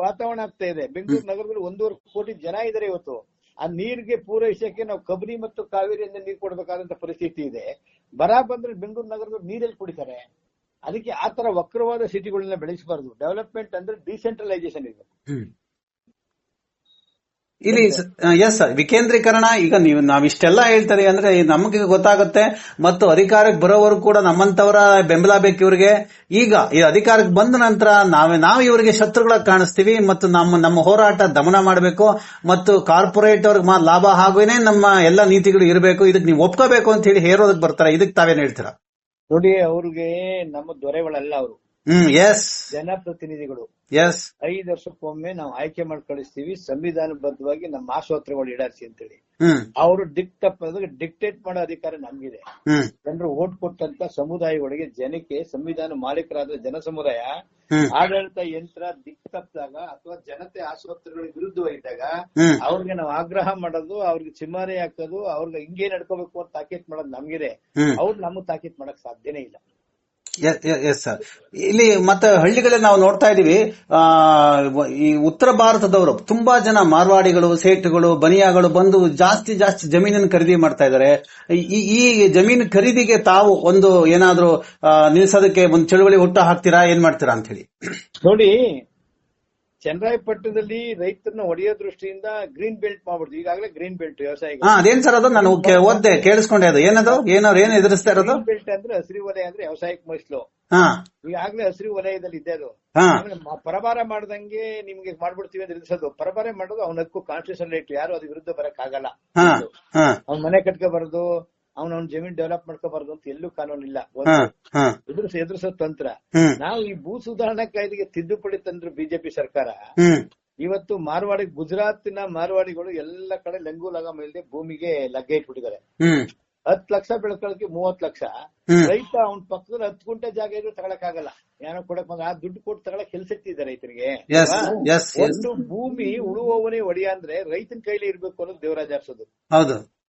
ವಾತಾವರಣ ಆಗ್ತಾ ಇದೆ. ಬೆಂಗಳೂರು ನಗರದಲ್ಲಿ ಒಂದೂವರೆ ಕೋಟಿ ಜನ ಇದಾರೆ ಇವತ್ತು. ಆ ನೀರಿಗೆ ಪೂರೈಸಕ್ಕೆ ನಾವು ಕಬರಿ ಮತ್ತು ಕಾವೇರಿಯಿಂದ ನೀರು ಕೊಡಬೇಕಾದಂತ ಪರಿಸ್ಥಿತಿ ಇದೆ. ಬರ ಬಂದ್ರೆ ಬೆಂಗಳೂರು ನಗರದಲ್ಲಿ ನೀರಲ್ಲಿ ಕುಡಿತಾರೆ. ಅದಕ್ಕೆ ಆ ತರ ವಕ್ರವಾದ ಸಿಟಿಗಳನ್ನ ಬೆಳೆಸಬಾರದು. ಡೆವಲಪ್ಮೆಂಟ್ ಅಂದ್ರೆ ಡಿಸೆಂಟ್ರಲೈಸೇಷನ್ ಇದೆ. ಇಲ್ಲಿ ಎಸ್ ಸರ್ ವಿಕೇಂದ್ರೀಕರಣ ಈಗ ನೀವು ನಾವಿಷ್ಟೆಲ್ಲ ಹೇಳ್ತಾರೆ ಅಂದ್ರೆ ನಮಗೆ ಗೊತ್ತಾಗುತ್ತೆ. ಮತ್ತು ಅಧಿಕಾರಕ್ಕೆ ಬರೋವರು ಕೂಡ ನಮ್ಮಂತವರ ಬೆಂಬಲ ಬೇಕು ಇವ್ರಿಗೆ. ಈಗ ಈ ಅಧಿಕಾರಕ್ಕೆ ಬಂದ ನಂತರ ನಾವೇ ನಾವು ಇವರಿಗೆ ಶತ್ರುಗಳಾಗಿ ಕಾಣಿಸ್ತೀವಿ ಮತ್ತು ನಮ್ಮ ನಮ್ಮ ಹೋರಾಟ ದಮನ ಮಾಡಬೇಕು. ಮತ್ತು ಕಾರ್ಪೊರೇಟ್ ಅವ್ರಿಗೆ ಲಾಭ ಹಾಗೇನೆ ನಮ್ಮ ಎಲ್ಲ ನೀತಿಗಳು ಇರಬೇಕು ಇದಕ್ಕೆ ನೀವು ಒಪ್ಕೋಬೇಕು ಅಂತ ಹೇಳಿ ಹೇರೋದಕ್ಕೆ ಬರ್ತಾರೆ. ಇದಕ್ಕೆ ತಾವೇನ್ ಹೇಳ್ತೀರಾ? ನೋಡಿ ಅವ್ರಿಗೆ ನಮ್ಮ ದೊರೆಗಳಲ್ಲ ಅವರು. ಹ್ಮ್ ಎಸ್ ಜನಪ್ರತಿನಿಧಿಗಳು. ಎಸ್ ಐದು ವರ್ಷಕ್ಕೊಮ್ಮೆ ನಾವು ಆಯ್ಕೆ ಮಾಡಿ ಕಳಿಸ್ತೀವಿ ಸಂವಿಧಾನಬದ್ಧವಾಗಿ ನಮ್ಮ ಆಸ್ಪತ್ರೆಗಳು ಇಡಾರ್ಸಿ ಅಂತೇಳಿ. ಅವರು ಡಿಕ್ ತಪ್ಪ ಡಿಕ್ಟೇಟ್ ಮಾಡೋ ಅಧಿಕಾರ ನಮ್ಗಿದೆ. ಜನರು ಓಟ್ ಕೊಟ್ಟಂತ ಸಮುದಾಯಗಳಿಗೆ ಜನಕ್ಕೆ ಸಂವಿಧಾನ ಮಾಲೀಕರಾದ ಜನ ಸಮುದಾಯ ಆಡಳಿತ ಯಂತ್ರ ದಿಕ್ ತಪ್ಪಿದಾಗ ಅಥವಾ ಜನತೆ ಆಸ್ಪತ್ರೆಗಳಿಗೆ ವಿರುದ್ಧವಾಗಿದ್ದಾಗ ಇದ್ದಾಗ ಅವ್ರಿಗೆ ನಾವು ಆಗ್ರಹ ಮಾಡೋದು ಅವ್ರಿಗೆ ಚಿಮ್ಮಾರಿ ಹಾಕೋದು ಅವ್ರಿಗೆ ಹಿಂಗೆ ನಡ್ಕೋಬೇಕು ಅಂತ ತಾಕೀತ್ ಮಾಡೋದು ನಮ್ಗಿದೆ. ಅವ್ರು ನಮಗ್ ತಾಕೀತ್ ಮಾಡಕ್ ಸಾಧ್ಯನೇ ಇಲ್ಲ. ಎಸ್ ಸರ್ ಇಲ್ಲಿ ಮತ್ತೆ ಹಳ್ಳಿಗಳಲ್ಲಿ ನಾವು ನೋಡ್ತಾ ಇದೀವಿ ಈ ಉತ್ತರ ಭಾರತದವರು ತುಂಬಾ ಜನ ಮಾರ್ವಾಡಿಗಳು, ಸೇಟ್ಗಳು, ಬನಿಯಾಗಳು ಬಂದು ಜಾಸ್ತಿ ಜಾಸ್ತಿ ಜಮೀನನ್ನು ಖರೀದಿ ಮಾಡ್ತಾ ಇದ್ದಾರೆ. ಈ ಜಮೀನು ಖರೀದಿಗೆ ತಾವು ಒಂದು ಏನಾದ್ರೂ ನಿಲ್ಸೋದಕ್ಕೆ ಒಂದು ಚಳುವಳಿ ಹುಟ್ಟು ಹಾಕ್ತೀರಾ, ಏನ್ ಮಾಡ್ತೀರಾ ಅಂತ ಹೇಳಿ. ನೋಡಿ ಚನ್ನರಾಯಪಟ್ಟಣದಲ್ಲಿ ರೈತರನ್ನ ಹೊಡೆಯೋ ದೃಷ್ಟಿಯಿಂದ ಗ್ರೀನ್ ಬೆಲ್ಟ್ ಮಾಡ್ಬಿಡ್ತು. ಈಗಾಗಲೇ ಗ್ರೀನ್ ಬೆಲ್ಟ್ ವ್ಯವಸಾಯ ಅದೇನ್ ಸರ್ ಅದು? ನಾನು ಓದ್ದೆ ಕೇಳಿಸ್ಕೊಂಡೆ ಅದು. ಏನದು? ಏನವ್ರು ಏನ್ ಎದುರಿಸ್ತಾ ಇರೋದು? ಬೆಲ್ಟ್ ಅಂದ್ರೆ ಹಸಿರು ವಲಯ ಅಂದ್ರೆ ವ್ಯವಸಾಯಕ್ಕೆ ಮೈಸ್ಲು. ಈಗಾಗಲೇ ಹಸಿರು ವಲಯದಲ್ಲಿ ಇದೆ ಅದು. ಪರಭಾರ ಮಾಡ್ದಂಗೆ ನಿಮ್ಗೆ ಮಾಡ್ಬಿಡ್ತೀವಿ ಅಂತ ಎದುರಿಸೋದು. ಪರಭಾರ ಮಾಡೋದು ಅವನಕ್ಕೂ ಕಾನ್ಸ್ಟಿಟ್ಯೂಷನ್ ರೈಟ್ ಯಾರು ಅದ್ರ ವಿರುದ್ಧ ಬರಕ್ ಆಗಲ್ಲ ಅವ್ನ ಮನೆ ಕಟ್ಕೋಬಾರ್ದು ಅವ್ನ ಅವ್ನ ಜಮೀನ್ ಡೆವಲಪ್ ಮಾಡ್ಕೋಬಾರ್ದು ಅಂತ ಎಲ್ಲೂ ಕಾನೂನು ಇಲ್ಲ. ಎದುರಿಸ ಎದುರಿಸೋ ತಂತ್ರ. ನಾವು ಈ ಭೂ ಸುಧಾರಣಾ ಕಾಯ್ದೆಗೆ ತಿದ್ದುಪಡಿ ತಂದ್ರು ಬಿಜೆಪಿ ಸರ್ಕಾರ. ಇವತ್ತು ಮಾರ್ವಾಡಿ ಗುಜರಾತಿನ ಮಾರ್ವಾಡಿಗಳು ಎಲ್ಲ ಕಡೆ ಲಂಗು ಲಗಾಮ ಇಲ್ಲದೆ ಭೂಮಿಗೆ ಲಗ್ಗೆ ಇಟ್ಬಿಟ್ಟಿದ್ದಾರೆ. ಹತ್ ಲಕ್ಷ ಬೆಳ್ಕೊಳಕ್ಕೆ ಮೂವತ್ ಲಕ್ಷ. ರೈತ ಅವ್ನ ಪಕ್ಕದಲ್ಲಿ ಹತ್ತು ಗುಂಟೆ ಜಾಗ ಇದ್ರು ತಗೊಳಕ್ ಆಗಲ್ಲ ಏನೋ ಕೊಡಕ್ ಆ ದುಡ್ಡು ಕೊಟ್ಟು ತಗೊಳಕ್ ಕೆಲ್ಸ ಇಟ್ಟಿದೆ ರೈತರಿಗೆ. ಒಂದು ಭೂಮಿ ಉಳುವವನೇ ಒಡೆಯ ಅಂದ್ರೆ ರೈತನ ಕೈಲಿ ಇರ್ಬೇಕು ಅನ್ನೋದು ದೇವರಾಜ್ ಹೌದು.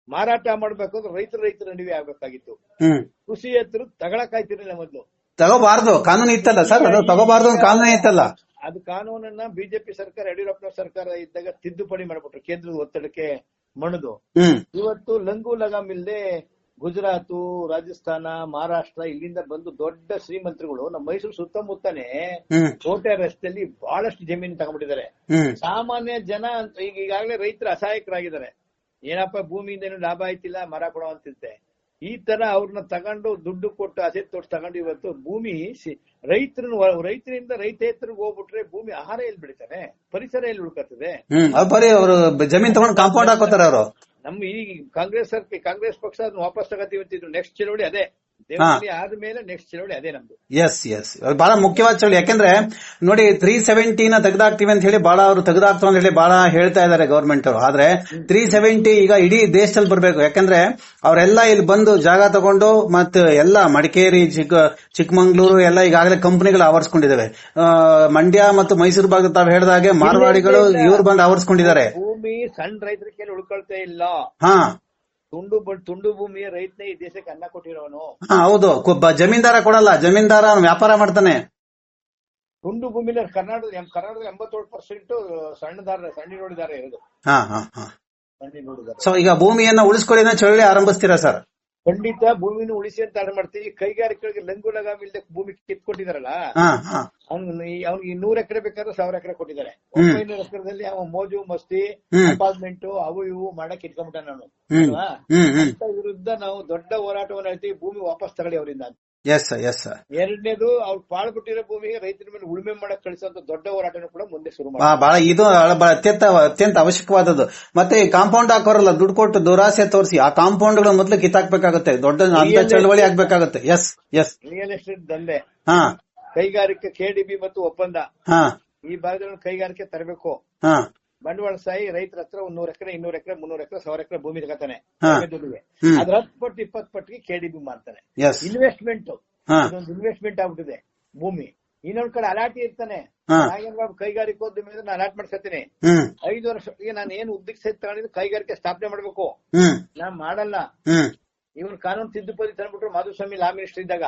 ಮಾರಾಟ ಮಾಡ್ಬೇಕು ಅಂದ್ರೆ ರೈತರ ರೈತರ ನಡುವೆ ಆಗ್ಬೇಕಾಗಿತ್ತು. ಹ್ಮ್. ಕೃಷಿ ಎತ್ತರು ತಗೊಳಕಾಯ್ತಿರಲಿಲ್ಲ ಮೊದಲು. ಮೊದ್ಲು ತಗೋಬಾರ್ದು. ಕಾನೂನು ಇತ್ತಲ್ಲ ಸರ್? ಅದು ತಗೋಬಾರ್ದು ಅಂತ ಕಾನೂನು ಇತ್ತಲ್ಲ. ಅದು ಕಾನೂನನ್ನ ಬಿಜೆಪಿ ಸರ್ಕಾರ ಯಡಿಯೂರಪ್ಪನ ಸರ್ಕಾರ ಇದ್ದಾಗ ತಿದ್ದುಪಡಿ ಮಾಡ್ಬಿಟ್ರು ಕೇಂದ್ರದ ಒತ್ತಡಕ್ಕೆ ಮಣದು. ಹ್ಮ್. ಇವತ್ತು ಲಂಗು ಲಗಾಮ್ ಇಲ್ಲದೆ ಗುಜರಾತ್ ರಾಜಸ್ಥಾನ ಮಹಾರಾಷ್ಟ್ರ ಇಲ್ಲಿಂದ ಬಂದು ದೊಡ್ಡ ಶ್ರೀಮಂತರುಗಳು ನಮ್ಮ ಮೈಸೂರು ಸುತ್ತಮುತ್ತನೆ ಹ್ಮ್. ಕೋಟೆ ರಸ್ತೆಯಲ್ಲಿ ಬಹಳಷ್ಟು ಜಮೀನು ತಗೊಂಡ್ಬಿಟ್ಟಿದ್ದಾರೆ. ಹ್ಮ್. ಸಾಮಾನ್ಯ ಜನ ಅಂತ ಈಗ ಈಗಾಗಲೇ ರೈತರು ಅಸಹಾಯಕರಾಗಿದ್ದಾರೆ. ಏನಪ್ಪ ಭೂಮಿಯಿಂದ ಏನು ಲಾಭ ಆಯ್ತಿಲ್ಲ ಮರ ಕೊಡೋ ಅಂತಿದ್ದೆ. ಈ ತರ ಅವ್ರನ್ನ ತಗೊಂಡು ದುಡ್ಡು ಕೊಟ್ಟು ಅಸೆ ತೋಟ ತಗೊಂಡು ಇವತ್ತು ಭೂಮಿ ರೈತರನ್ನ ರೈತರಿಂದ ರೈತೇತರಿಗೆ ಹೋಗ್ಬಿಟ್ರೆ ಭೂಮಿ ಆಹಾರ ಎಲ್ಲಿ ಬೆಳಿತಾನೆ? ಪರಿಸರ ಎಲ್ಲಿ ಉಳ್ಕತ್ತದೆ ಬರೀ ಅವರು ಜಮೀನ್ ತಗೊಂಡು ಕಾಂಪೌಂಡ್ ಹಾಕೋತಾರೆ ಅವರು. ನಮ್ಮ ಈ ಕಾಂಗ್ರೆಸ್ ಸರ್ಕಾರ ಕಾಂಗ್ರೆಸ್ ಪಕ್ಷ ಅದನ್ನ ವಾಪಸ್ ತಗೋತೀವಿ ಅಂತಿದ್ರು ನೆಕ್ಸ್ಟ್ ಚುನಾವಣೆ ಅದೇ. ಆದ್ಮೇಲೆ ನೆಕ್ಸ್ಟ್ ಚಳವಳಿ ಅದೇ ನಮ್ದು. ಎಸ್ ಎಸ್ ಬಹಳ ಮುಖ್ಯವಾದ ಚಳಿ ಯಾಕಂದ್ರೆ ನೋಡಿ ತ್ರೀ ಸೆವೆಂಟಿನ ತೆಗೆದಾಕ್ತಿವಿ ಅಂತ ಹೇಳಿ ಬಹಳ ಅವರು ತೆಗೆದಾಕ್ತು ಅಂತ ಹೇಳಿ ಬಹಳ ಹೇಳ್ತಾ ಇದ್ದಾರೆ ಗವರ್ಮೆಂಟ್ ಅವರು. ಆದ್ರೆ ತ್ರೀ ಸೆವೆಂಟಿ ಈಗ ಇಡೀ ದೇಶದಲ್ಲಿ ಬರಬೇಕು. ಯಾಕಂದ್ರೆ ಅವರೆಲ್ಲ ಇಲ್ಲಿ ಬಂದು ಜಾಗ ತಗೊಂಡು ಮತ್ತೆ ಎಲ್ಲ ಮಡಿಕೇರಿ ಚಿಕ್ಕ ಚಿಕ್ಕಮಂಗ್ಳೂರು ಎಲ್ಲ ಈಗಾಗಲೇ ಕಂಪನಿಗಳು ಆವರಿಸ್ಕೊಂಡಿದ್ದಾವೆ ಆ, ಮಂಡ್ಯ ಮತ್ತು ಮೈಸೂರು ಭಾಗದ ತಾವು ಹೇಳಿದಾಗೆ ಮಾರ್ವಾಡಿಗಳು ಇವ್ರು ಬಂದು ಆವರಿಸ್ಕೊಂಡಿದ್ದಾರೆ. ಭೂಮಿ ಸಣ್ಣ ರೈತರ ಕೇಳಿ ಉಳ್ಕೊಳ್ತಾ ಇಲ್ಲ. ಹಾ. ತುಂಡು ಬ- ತುಂಡು ಭೂಮಿಯ ರೈತನೇ ಈ ದೇಶಕ್ಕೆ ಅನ್ನ ಕೊಟ್ಟಿರೋನು. ಹೌದು. ಜಮೀನ್ದಾರ ಕೊಡಲ್ಲ. ಜಮೀನ್ದಾರ ವ್ಯಾಪಾರ ಮಾಡ್ತಾನೆ. ತುಂಡು ಭೂಮಿಲಿ ಕರ್ನಾಟಕ ಕರ್ನಾಟಕದ ಎಂಬತ್ತೇಳು ಪರ್ಸೆಂಟ್ ಸಣ್ಣದಾರ ಸಣ್ಣ ನೋಡಿದ್ದಾರೆ ಇರೋದು. ಹಾ ಹಾ ಹಾ. ಸಣ್ಣ ನೋಡಿದ್ದಾರೆ ಸೊ ಈಗ ಭೂಮಿಯನ್ನ ಉಳಿಸ್ಕೊಳ್ಳಿ ಚಳ್ಳಿ ಚಳವಳಿ ಆರಂಭಿಸ್ತೀರಾ ಸರ್? ಖಂಡಿತ ಭೂಮಿನ ಉಳಿಸಿ ಅಂತ ಆರ್ಡರ್ ಮಾಡ್ತೀವಿ. ಕೈಗಾರಿಕೆಗಳಿಗೆ ಲಂಗು ಲಗಾಮ್ ಇಲ್ಲದೆ ಭೂಮಿ ಕಿತ್ಕೊಟ್ಟಿದಾರಲ್ಲ ಅವ್ನಿಗೆ ನೂರ್ ಎಕರೆ ಬೇಕಾದ್ರೆ ಸಾವಿರ ಎಕರೆ ಕೊಟ್ಟಿದ್ದಾರೆ. ಒಂಬೈನೂರ ಎಕರೆದಲ್ಲಿ ಅವ ಮೋಜು ಮಸ್ತಿ. ಅಪಾರ್ಟ್ಮೆಂಟ್ ಅವು ಇವು ಮಾಡಕ್ ಇಟ್ಕೊಂಡ್ಬಿಟ್ಟ ನಾನು ವಿರುದ್ಧ ನಾವು ದೊಡ್ಡ ಹೋರಾಟವನ್ನು ಹೇಳ್ತೀವಿ. ಭೂಮಿ ವಾಪಸ್ ತಗೊಳ್ಳಿ ಅವರಿಂದ ಎಸ್ ಎಸ್ ಸರ್ ಎರಡನೇದು ಅವ್ರು ಪಾಳ್ಬಿಟ್ಟಿರೋ ಭೂಮಿಗೆ ರೈತರ ಮೇಲೆ ಉಳುಮೆ ಮಾಡಕ್ ಕಳಿಸುವಂತ ದೊಡ್ಡ ಹೋರಾಟನೂ ಕೂಡ ಮುಂದೆ ಶುರು ಬಹಳ ಇದು ಬಹಳ ಅತ್ಯಂತ ಅತ್ಯಂತ ಅವಶ್ಯಕವಾದದ್ದು. ಮತ್ತೆ ಕಾಂಪೌಂಡ್ ಹಾಕೋರಲ್ಲ ದುಡ್ಡು ಕೊಟ್ಟು ದುರಾಸೆ ತೋರಿಸಿ ಆ ಕಾಂಪೌಂಡ್ಗಳು ಮೊದಲು ಕಿತ್ತಾಕ್ಬೇಕಾಗುತ್ತೆ. ದೊಡ್ಡ ಅಂತ ಚಳವಳಿ ಆಗ್ಬೇಕಾಗುತ್ತೆ. ಎಸ್ ಎಸ್ ರಿಯಲ್ ಎಸ್ಟೇಟ್ ದಂಧೆ. ಹಾ. ಕೈಗಾರಿಕೆ ಕೆಡಿಬಿ ಮತ್ತು ಒಪ್ಪಂದ. ಹಾ. ಈ ಭಾಗದಲ್ಲಿ ಕೈಗಾರಿಕೆ ತರಬೇಕು. ಬಂಡವಾಳ ಸಾಯಿ ರೈತರ ಹತ್ರ ಒಂದ್ ನೂರ್ ಎಕರೆ ಇನ್ನೂರ್ ಎಕರೆ ಮುನ್ನೂರ್ ಎಕರೆ ಸಾವಿರ ಎಕರೆ ಭೂಮಿ ತಗತಾನೆ. ದುಡ್ಡಿಗೆ. ಅದ್ರ ಹತ್ತು ಪಟ್ಟು ಇಪ್ಪತ್ತು ಪಟ್ಟಿಗೆ ಕೆಡಿಬಿ ಮಾಡ್ತಾನೆ ಇನ್ವೆಸ್ಟ್ಮೆಂಟ್ ಅದೊಂದು ಇನ್ವೆಸ್ಟ್ಮೆಂಟ್ ಆಗ್ಬಿಟ್ಟಿದೆ ಭೂಮಿ. ಇನ್ನೊಂದ್ ಕಡೆ ಅಲಾಟಿ ಇರ್ತಾನೆ. ಕೈಗಾರಿಕೆ ಕೈಗಾರಿಕೋದ್ಯಮ ಮೇಲೆ ನಾನು ಅಲಾಟ್ ಮಾಡ್ಸತ್ತೀನಿ. ಹ್ಮ್. ಐದು ವರ್ಷ ನಾನು ಏನ್ ಉದ್ದೇಶ ತಗೊಂಡಿದ್ದು ಕೈಗಾರಿಕೆ ಸ್ಥಾಪನೆ ಮಾಡ್ಬೇಕು. ನಾನ್ ಮಾಡಲ್ಲ. ಇವನ್ ಕಾನೂನು ತಿದ್ದುಪಡಿ ತಂದ್ಬಿಟ್ರು ಮಾಧುಸ್ವಾಮಿ ಲಾ ಮಿನಿಸ್ಟರ್ ಇದ್ದಾಗ.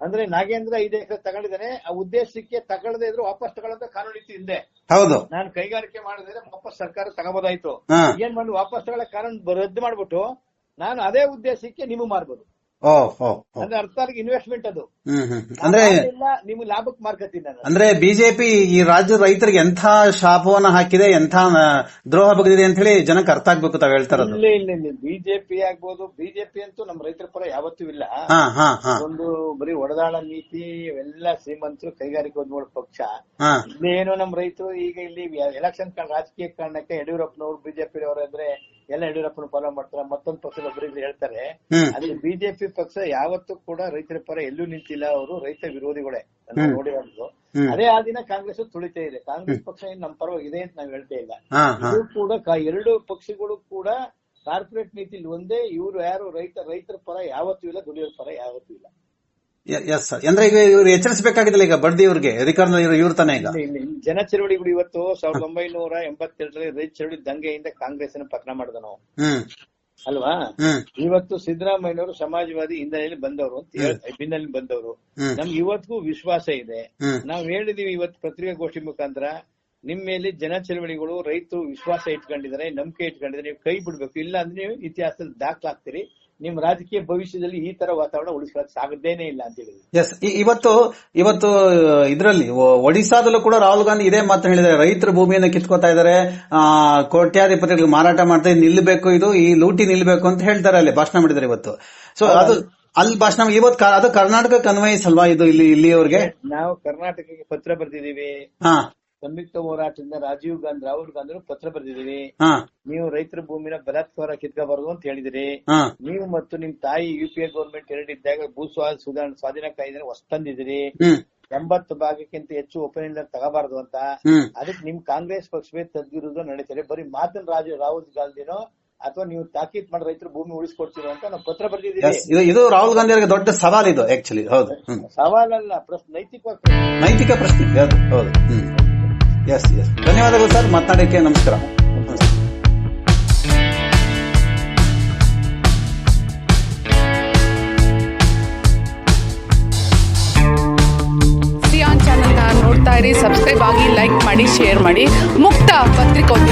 ಅಂದ್ರೆ ನಾಗೇಂದ್ರ ಐದು ಎಕರೆ ತಗೊಂಡಿದ್ದಾನೆ ಆ ಉದ್ದೇಶಕ್ಕೆ ತಗೊಳ್ಳದೆ ಇದ್ರು ವಾಪಸ್ ತಗೊಳ್ಳೋದ ಕಾನೂನು ಇತ್ತು ಹಿಂದೆ. ಹೌದು. ನಾನು ಕೈಗಾರಿಕೆ ಮಾಡಿದ್ರೆ ವಾಪಸ್ ಸರ್ಕಾರ ತಗೋಬೋದಾಯ್ತು. ಏನ್ ಮಾಡಿ ವಾಪಸ್ ತಗೊಳ್ಳೋ ಕಾನೂನು ರದ್ದು ಮಾಡ್ಬಿಟ್ಟು ನಾನು ಅದೇ ಉದ್ದೇಶಕ್ಕೆ ನೀವು ಮಾರ್ಬೋದು. ಅಂದ್ರೆ ಅರ್ಥ ಇನ್ವೆಸ್ಟ್ಮೆಂಟ್ ಅದು. ಅಂದ್ರೆ ನಿಮ್ಗೆ ಲಾಭಕ್ಕೆ ಮಾರ್ಕತ್ತೀನಿ ನಾನು. ಅಂದ್ರೆ ಬಿಜೆಪಿ ಈ ರಾಜ್ಯದ ರೈತರಿಗೆ ಎಂಥ ಶಾಪವನ್ನ ಹಾಕಿದೆ ಎಂಥ ದ್ರೋಹ ಬಗೆದಿದೆ ಅಂತ ಹೇಳಿ ಜನಕ್ಕೆ ಅರ್ಥ ಆಗ್ಬೇಕು ತಾವ್ ಹೇಳ್ತಾರ ಇಲ್ಲ ಇಲ್ಲ ಇಲ್ಲ. ಬಿಜೆಪಿ ಆಗ್ಬೋದು. ಬಿಜೆಪಿ ಅಂತೂ ನಮ್ಮ ರೈತರ ಪರ ಯಾವತ್ತೂ ಇಲ್ಲ. ಒಂದು ಬರೀ ಒಡದಾಳ ನೀತಿ ಇವೆಲ್ಲ ಶ್ರೀಮಂತರು ಕೈಗಾರಿಕೋದ್ಯಮ ಪಕ್ಷ. ಇನ್ನೇನು ನಮ್ಮ ನಮ್ ರೈತರು ಈಗ ಇಲ್ಲಿ ಎಲೆಕ್ಷನ್ ರಾಜಕೀಯ ಕಾರಣಕ್ಕೆ ಯಡಿಯೂರಪ್ಪನವರು ಬಿಜೆಪಿ ಅಂದ್ರೆ ಎಲ್ಲ ಯಡಿಯೂರಪ್ಪನ ಫಾಲೋ ಮಾಡ್ತಾರೆ. ಮತ್ತೊಂದು ಪಕ್ಷದ ಒಬ್ಬರಿಗೆ ಹೇಳ್ತಾರೆ ಅದೇ ಬಿಜೆಪಿ ಪಕ್ಷ ಯಾವತ್ತೂ ಕೂಡ ರೈತರ ಪರ ಎಲ್ಲೂ ನಿಂತಿಲ್ಲ. ಅವರು ರೈತ ವಿರೋಧಿಗಳೇ. ನೋಡಿರೋದು ಅದೇ ಆ ದಿನ ಕಾಂಗ್ರೆಸ್ ತುಳಿತಾ ಇದೆ. ಕಾಂಗ್ರೆಸ್ ಪಕ್ಷ ಏನ್ ನಮ್ಮ ಪರವಾಗಿ ಇದೆ ಅಂತ ನಾವು ಹೇಳ್ತಾ ಇಲ್ಲ. ಇದು ಕೂಡ ಎರಡು ಪಕ್ಷಗಳು ಕೂಡ ಕಾರ್ಪೊರೇಟ್ ನೀತಿಲಿ ಒಂದೇ ಇವರು ಯಾರು ರೈತ ರೈತರ ಪರ ಯಾವತ್ತೂ ಇಲ್ಲ ದುಡಿಯೋರ ಪರ ಯಾವತ್ತೂ ಇಲ್ಲ. ಎಸ್ ಸರ್ ಅಂದ್ರೆ ಈಗ ಇವ್ರು ಎಚ್ಚರಿಸಬೇಕಾಗಿದ್ದಲ್ಲ ಈಗ ಬಡ್ಡಿ ಇವ್ರಿಗೆ ಅಧಿಕಾರನ ಇವ್ರು ತಾನೇ ಈಗ? ಜನ ಚಳವಳಿಗಳು ಇವತ್ತು ಸಾವಿರದ ಒಂಬೈನೂರ ಎಂಬತ್ತೆರಡರಲ್ಲಿ ರೈತ ಚಳವಳಿ ದಂಗೆಯಿಂದ ಕಾಂಗ್ರೆಸ್ ಅನ್ನು ಪತನ ಮಾಡಿದ ನಾವು ಅಲ್ವಾ? ಇವತ್ತು ಸಿದ್ದರಾಮಯ್ಯನವರು ಸಮಾಜವಾದಿ ಹಿನ್ನೆಲೆಯಲ್ಲಿ ಬಂದವರು ಅಂತ ಹೇಳಿ ಹಿನ್ನೆಲೆಯಲ್ಲಿ ಬಂದವರು. ನಮ್ಗೆ ಇವತ್ತಿಗೂ ವಿಶ್ವಾಸ ಇದೆ. ನಾವು ನಾವ್ ಹೇಳಿದೀವಿ ಇವತ್ತು ಪತ್ರಿಕಾಗೋಷ್ಠಿ ಮುಖಾಂತರ ನಿಮ್ ಮೇಲೆ ಜನ ಚಳವಳಿಗಳು ರೈತರು ವಿಶ್ವಾಸ ಇಟ್ಕೊಂಡಿದ್ದಾರೆ ನಂಬಿಕೆ ಇಟ್ಕೊಂಡಿದ್ದಾರೆ ನೀವು ಕೈ ಬಿಡ್ಬೇಕು. ಇಲ್ಲ ಅಂದ್ರೆ ನೀವು ಇತಿಹಾಸದಲ್ಲಿ ದಾಖಲಾಗ್ತೀರಿ. ನಿಮ್ ರಾಜಕೀಯ ಭವಿಷ್ಯದಲ್ಲಿ ಈ ತರ ವಾತಾವರಣ ಉಳಿಸ್ಕೊಳಕ್ ಸಾಗದೇನೆ ಇಲ್ಲ ಅಂತ ಹೇಳಿದ್ರು. ಎಸ್ ಇವತ್ತು ಇವತ್ತು ಇದರಲ್ಲಿ ಒಡಿಸಾದಲ್ಲೂ ಕೂಡ ರಾಹುಲ್ ಗಾಂಧಿ ಇದೇ ಮಾತು ಹೇಳಿದ್ದಾರೆ. ರೈತರ ಭೂಮಿಯನ್ನು ಕಿತ್ಕೋತಾ ಇದ್ದಾರೆ. ಆ ಕೋಟ್ಯಾಧಿಪತಿಗಳಿಗೆ ಮಾರಾಟ ಮಾಡ್ತಾ ನಿಲ್ಲಬೇಕು ನಿಲ್ಬೇಕು ಇದು ಈ ಲೂಟಿ ನಿಲ್ಬೇಕು ಅಂತ ಹೇಳ್ತಾರೆ ಅಲ್ಲಿ ಭಾಷಣ ಮಾಡಿದ್ದಾರೆ ಇವತ್ತು. ಸೊ ಅದು ಅಲ್ಲಿ ಭಾಷಣ ಇವತ್ತು ಅದು ಕರ್ನಾಟಕ ಅಲ್ವಾ ಇದು ಇಲ್ಲಿ ಇಲ್ಲಿಯವ್ರಿಗೆ? ನಾವು ಕರ್ನಾಟಕಕ್ಕೆ ಪತ್ರ ಬರ್ತಿದೀವಿ ಹಾ. ಸಂಯುಕ್ತ ಹೋರಾಟದಿಂದ ರಾಜೀವ್ ಗಾಂಧಿ ರಾಹುಲ್ ಗಾಂಧಿ ಪತ್ರ ಬರೆದಿದ್ದೀರಿ. ನೀವು ರೈತರ ಭೂಮಿನ ಬಲಾತ್ಕಾರ ಕಿತ್ಕೋಬಾರದು ಅಂತ ಹೇಳಿದಿರಿ ನೀವು ಮತ್ತು ನಿಮ್ ತಾಯಿ ಯು ಪಿ ಎ ಗೌರ್ಮೆಂಟ್ ಎರಡಿದ್ದಾಗ ಭೂ ಸುಧಾರಣೆ ಸ್ವಾಧೀನ ಕಾಯ್ದೆ ಹೊಸ ತಂದಿದ್ದೀರಿ ಹ್ಮ್. ಎಂಬತ್ತು ಭಾಗಕ್ಕಿಂತ ಹೆಚ್ಚು ಒಪಿನಿಯನ್ ತಗೋಬಾರದು ಅಂತ. ಅದಕ್ಕೆ ನಿಮ್ ಕಾಂಗ್ರೆಸ್ ಪಕ್ಷವೇ ತದ್ದಿರುವುದು ನಡೀತಾರೆ. ಬರೀ ಮಾತನ್ ರಾಜ ರಾಹುಲ್ ಗಾಂಧಿನೋ ಅಥವಾ ನೀವು ತಾಕೀತ್ ಮಾಡಿ ರೈತರು ಭೂಮಿ ಉಳಿಸ್ಕೊಡ್ತೀರೋ ಅಂತ ನಾವು ಪತ್ರ ಬರೆದಿದ್ದೀವಿ ಇದು ರಾಹುಲ್ ಗಾಂಧಿ ಅವರಿಗೆ ದೊಡ್ಡ ಸವಾಲ್ ಇದು ಆಕ್ಚುಲಿ ಹೌದು. ಸವಾಲಲ್ಲ ಪ್ರಶ್ನೆ ನೈತಿಕ ಪ್ರಶ್ನೆ. ನೈತಿಕ ಪ್ರಶ್ನೆ ಹೌದು ಹೌದು. ಎಸ್ ಎಸ್ ಧನ್ಯವಾದಗಳು ಸರ್. ಮಾತನಾಡಕ್ಕೆ ನಮಸ್ಕಾರ. ನೋಡ್ತಾ ಇರಿ, ಸಬ್ಸ್ಕ್ರೈಬ್ ಆಗಿ ಲೈಕ್ ಮಾಡಿ, ಶೇರ್ ಮಾಡಿ. ಮುಕ್ತ ಪತ್ರಿಕೋದ್ಯಮವನ್ನು ಬೆಂಬಲಿಸಿ